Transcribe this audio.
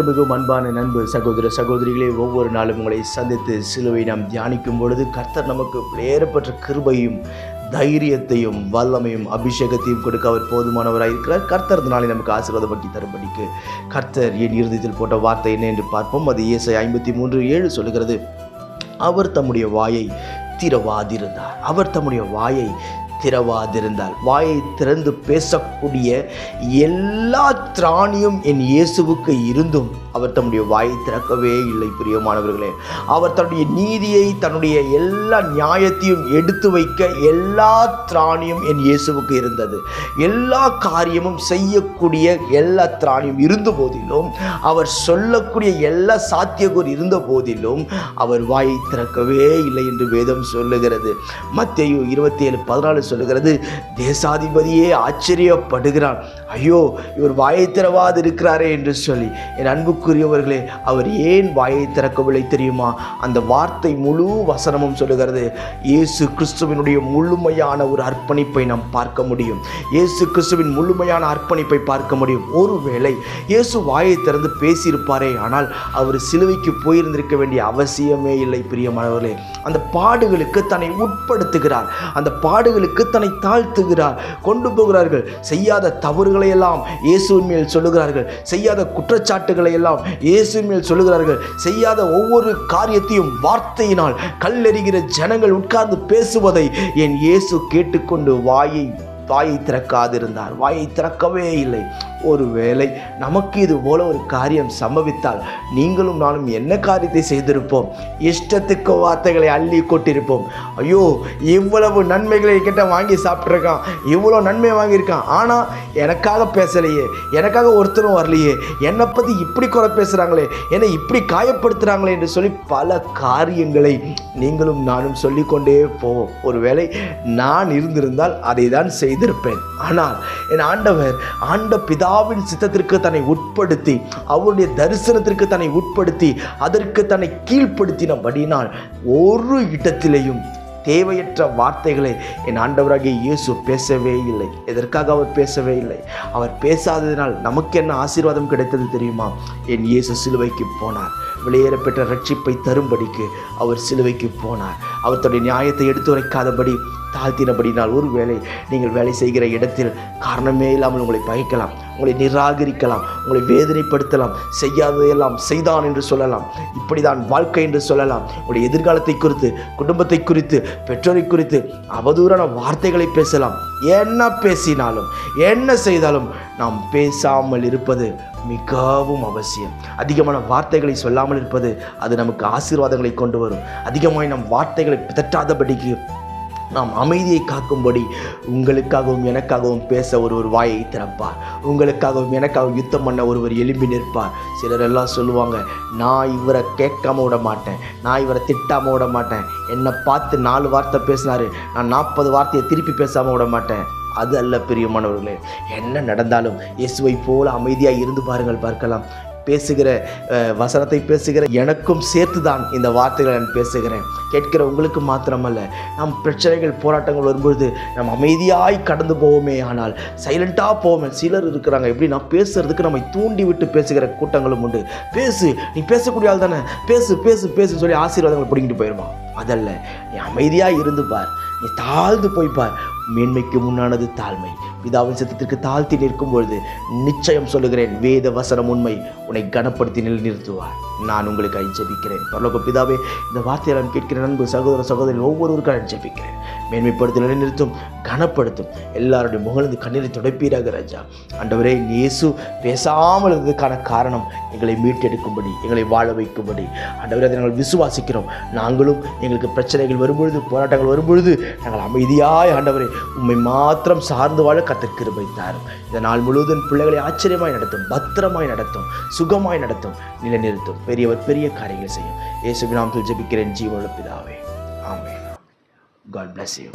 எனக்கு மிகவும் அன்பான நண்பு சகோதர சகோதரிகளே ஒவ்வொரு நாளும் உங்களை சந்தித்து சிலுவை நாம் தியானிக்கும் பொழுது கர்த்தர் நமக்கு வேறுபட்ட கிருபையும் தைரியத்தையும் வல்லமையும் அபிஷேகத்தையும் கொடுக்க அவர் போதுமானவராக இருக்கிறார். கர்த்தர் நாளை நமக்கு ஆசீர்வாதமாக்கி தரும்படிக்கு கர்த்தர் என் இறுதியில் போட்ட வார்த்தை என்ன என்று பார்ப்போம். அது இயேசை ஐம்பத்தி மூன்று ஏழு சொல்கிறது அவர் தம்முடைய வாயை திறவாதிருந்தார். அவர் தம்முடைய வாயை திறவாதிருந்தால் வாயை திறந்து பேசக்கூடிய எல்லா திராணியும் என் இயேசுவுக்கு இருந்தும் அவர் தம்முடைய வாய் திறக்கவே இல்லை பிரியமானவர்களே. அவர் தன்னுடைய நீதியை தன்னுடைய எல்லா நியாயத்தையும் எடுத்து வைக்க எல்லா திராணியும் என் இயேசுவுக்கு இருந்தது. எல்லா காரியமும் செய்யக்கூடிய எல்லா திராணியும் இருந்த போதிலும் அவர் சொல்லக்கூடிய எல்லா சாத்தியக்கூர் இருந்த போதிலும் அவர் வாயை திறக்கவே இல்லை என்று வேதம் சொல்லுகிறது. மத்தேயு இருபத்தி ஏழு பதினாலு சொல்லுகிறது தேசாதிபதியே ஆச்சரியப்படுகிறான். ஐயோ இவர் வாயை திறவாது இருக்கிறாரே என்று சொல்லி என் அன்புக்குரியவர்களே அவர் ஏன் வாயை திறக்கவில்லை தெரியுமா? அந்த வார்த்தை முழு வசனமும் சொல்லுகிறது இயேசு கிறிஸ்துவினுடைய முழுமையான ஒரு அர்ப்பணிப்பை நாம் பார்க்க முடியும். இயேசு கிறிஸ்துவின் முழுமையான அர்ப்பணிப்பை பார்க்க முடியும். ஒருவேளை இயேசு வாயை திறந்து பேசியிருப்பாரே ஆனால் அவர் சிலுவைக்கு போயிருந்திருக்க வேண்டிய அவசியமே இல்லை பிரியமானவர்களே. அந்த பாடுகளுக்கு தன்னை உட்படுத்துகிறார். அந்த பாடுகளுக்கு தன்னை தாழ்த்துகிறார். கொண்டு போகிறார்கள். செய்யாத தவறுகளை எல்லாம் இயேசுவின் மேல் சொல்லுகிறார்கள். செய்யாத குற்றச்சாட்டுகளை எல்லாம் இயேசு மேல் சொல்லுகிறார்கள் செய்யாத ஒவ்வொரு காரியத்தையும் வார்த்தையினால் கல்லெறிகிற ஜனங்கள் உட்கார்ந்து பேசுவதை என் இயேசு கேட்டுக்கொண்டு வாயை வாயை திறக்காதிருந்தார். வாயை திறக்கவே இல்லை. ஒருவேளை நமக்கு இது போல ஒரு காரியம் சம்பவித்தால் நீங்களும் நானும் என்ன காரியத்தை செய்திருப்போம்? இஷ்டத்துக்கு வார்த்தைகளை அள்ளி கொட்டிருப்போம். ஐயோ இவ்வளவு நன்மைகளை கிட்ட வாங்கி சாப்பிட்ருக்கான் இவ்வளோ நன்மை வாங்கியிருக்கான். ஆனால் எனக்காக பேசலையே. எனக்காக ஒருத்தரும் வரலையே. என்னை பற்றி இப்படி குறை பேசுகிறாங்களே என்னை இப்படி காயப்படுத்துகிறாங்களே என்று சொல்லி பல காரியங்களை நீங்களும் நானும் சொல்லிக்கொண்டே போவோம் ஒருவேளை நான் இருந்திருந்தால் அதை தான் செய்திருப்பேன். ஆனால் என் ஆண்டவர் ஆண்ட பிதாவின் சித்தத்திற்கு தன்னை உட்படுத்தி அவருடைய தரிசனத்திற்கு தன்னை உட்படுத்தி அதற்கு தன்னை கீழ்ப்படுத்தினபடினால் ஒரு இடத்திலேயும் தேவையற்ற வார்த்தைகளை என் ஆண்டவராகிய இயேசு பேசவே இல்லை. எதற்காக அவர் பேசவே இல்லை? அவர் பேசாததினால் நமக்கு என்ன ஆசீர்வாதம் கிடைத்தது தெரியுமா? என் இயேசு சிலுவைக்கு போனார். வெளியேறப்பெற்ற ரட்சிப்பை தரும்படிக்கு அவர் சிலுவைக்கு போனார். அவர் தன்னுடைய நியாயத்தை எடுத்துரைக்காதபடி தாழ்த்தினபடினால் ஒரு வேலை நீங்கள் வேலை செய்கிற இடத்தில் காரணமே இல்லாமல் உங்களை பகைக்கலாம் உங்களை நிராகரிக்கலாம் உங்களை வேதனைப்படுத்தலாம் செய்யாததையெல்லாம் செய்தான் என்று சொல்லலாம். இப்படிதான் வாழ்க்கை என்று சொல்லலாம். உங்களுடைய எதிர்காலத்தை குறித்து குடும்பத்தை குறித்து பெற்றோரை குறித்து அவதூறான வார்த்தைகளை பேசலாம். என்ன பேசினாலும் என்ன செய்தாலும் நாம் பேசாமல் இருப்பது மிகவும் அவசியம். அதிகமான வார்த்தைகளை சொல்லாமல் இருப்பது அது நமக்கு ஆசீர்வாதங்களை கொண்டு வரும். அதிகமாக நம் வார்த்தைகளை பிதற்றாதபடிக்கு நாம் அமைதியை காக்கும்படி உங்களுக்காகவும் எனக்காகவும் பேச ஒருவர் வாயை திறப்பார். உங்களுக்காகவும் எனக்காகவும் யுத்தம் பண்ண ஒருவர் எழும்பி நிற்பார். சிலர் எல்லாம் சொல்லுவாங்க நான் இவரை கேட்காம விட மாட்டேன். நான் இவரை திட்டாம விட மாட்டேன். என்னை பார்த்து நாலு வார்த்தை பேசினாரு. நான் நாற்பது வார்த்தையை திருப்பி பேசாமல் விட மாட்டேன். அது அல்ல பிரியமானவர்களே. என்ன நடந்தாலும் இயேசுவை போல அமைதியாக இருந்து பாருங்கள் பார்க்கலாம். பேசுகிற வசனத்தை பேசுகிற எனக்கும் சேர்த்து தான் இந்த வார்த்தைகளை நான் பேசுகிறேன். கேட்கிற உங்களுக்கு மாத்திரமல்ல நம் பிரச்சனைகள் போராட்டங்கள் வரும்பொழுது நம் அமைதியாய் கடந்து போவோமே ஆனால் சைலண்ட்டாக போவோமே. சிலர் இருக்கிறாங்க. எப்படி? நான் பேசுறதுக்கு நம்மை தூண்டி விட்டு பேசுகிற கூட்டங்களும் உண்டு. பேசு நீ பேசக்கூடிய ஆள் தானே. பேசு பேசு பேசுன்னு சொல்லி ஆசீர்வாதங்கள் பிடிங்கிட்டு போயிடுவான் அதல்ல நீ அமைதியாக இருந்து பார். நீ தாழ்ந்து போய் பார். மேன்மைக்கு முன்னானது தாழ்மை. பிதாவின் சித்தத்திற்கு தாழ்த்தி நிற்கும் பொழுது நிச்சயம் சொல்லுகிறேன் வேத வசனம் உண்மை. உன்னை கனப்படுத்தி நிலைநிறுத்துவார். நான் உங்களுக்கு அஞ்சபிக்கிறேன் பரலோக பிதாவே இந்த வார்த்தையை நான் கேட்கிற நண்பு சகோதர சகோதரி ஒவ்வொருவருக்கும் அஞ்சபிக்கிறேன் ஜெபிக்கிறேன் மேன்மைப்படுத்தி நிலைநிறுத்தும் கனப்படுத்தும். எல்லாருடைய முகழ்ந்து கண்ணீரை துடைப்பீராக ராஜா. அண்டவரே இயேசு பேசாமல் இருந்ததுக்கான காரணம் எங்களை மீட்டெடுக்கும்படி எங்களை வாழ வைக்கும்படி. அண்டவரே அதை நாங்கள் விசுவாசிக்கிறோம். நாங்களும் எங்களுக்கு பிரச்சனைகள் வரும்பொழுது போராட்டங்கள் வரும்பொழுது நாங்கள் அமைதியாய் ஆண்டவரே உண்மை மாத்திரம் சார்ந்து வாழ கத்த கிருபை தாரும் இந்த நாள் முழுவதும் பிள்ளைகளை ஆச்சரியமாய் நடத்தும் பத்திரமாய் நடத்தும் சுகமாய் நடத்தும் நிலைநிறுத்தும். பெரியவர் பெரிய காரியங்கள் செய்யும். இயேசுவின் நாமத்தில் ஜெபிக்கிறேன் ஜீவனுள்ள பிதாவே. ஆமே காட் பிளஸ் யூ